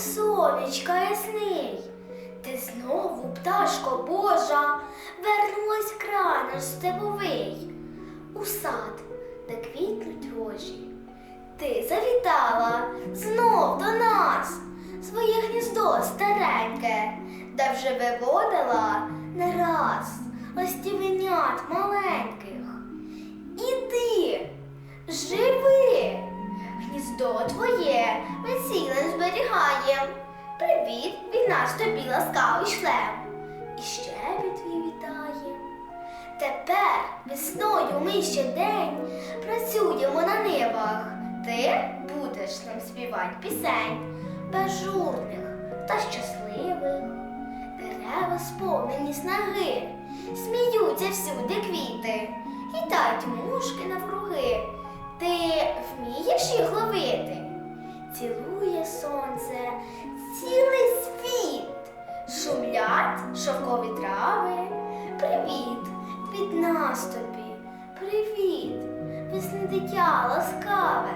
сонечка ясний. Ти знову, пташко Божа, вернулась край наш степовий, у сад, де квітнуть рожі. Ти завітала знов до нас, своє гніздо стареньке, де вже виводила не раз ластівенят маленьких. Іди, живи, гніздо твоє ми цілим зберігаєм. Привіт від нас тобі ласкавий шлем. І щебет твій вітає. Тепер весною ми щодень працюємо на нивах. Ти будеш нам співати пісень безжурних та щасливих. Дерева сповнені снаги, сміються всюди квіти, літають мушки навкруги. Ти вмієш їх ловити? Шовкові трави. Привіт від наступі, привіт, весне дитя ласкаве.